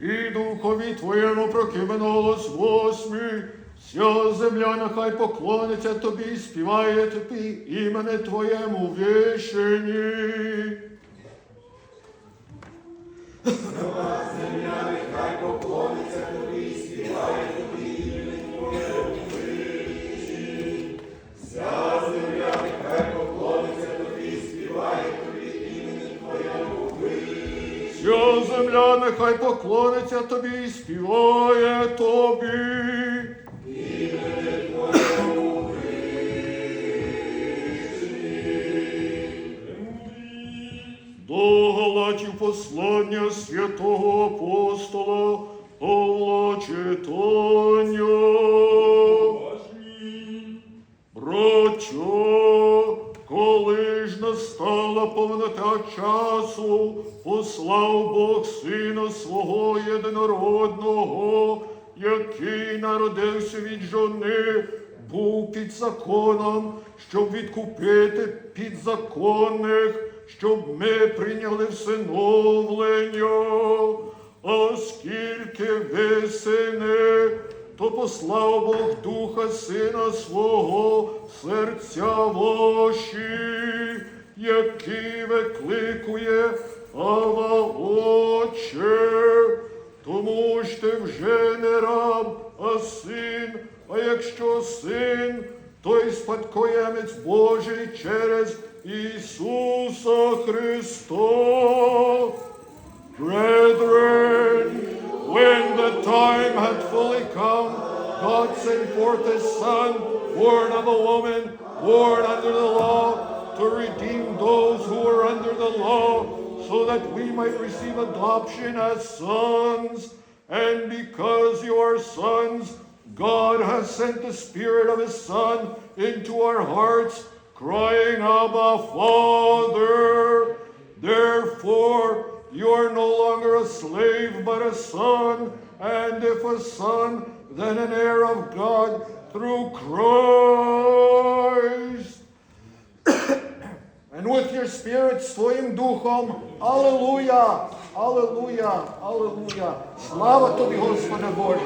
І духові Твоєму прокимен голос восьмий. Вся земля нехай поклониться тобі співає тобі імене Твоєму вишені. Вся земля нехай поклониться тобі і співає тобі. До Галатів послання святого апостола Павла читання. Брачо, коли ж настала повнота часу, послав Бог Сина свого єдинородного, який народився від жони, був під законом, щоб відкупити підзаконних, щоб ми прийняли всиновлення. А скільки ви сини, то послав Бог Духа Сина свого серця ваші, який викликує Ава Отче. Тому ж ти вже не раб, а син, а якщо син, то й спадкоємець Божий через Ісуса Христа. Forth his Son, born of a woman, born under the law, to redeem those who were under the law, so that we might receive adoption as sons. And because you are sons, God has sent the Spirit of His Son into our hearts, crying, Abba, Father. Therefore, you are no longer a slave, but a son, and if a son, then an heir of God through Christ. And with your spirit, з твоїм духом. Аллилуйя! Аллилуйя! Аллилуйя! Слава тобі, Господи Боже!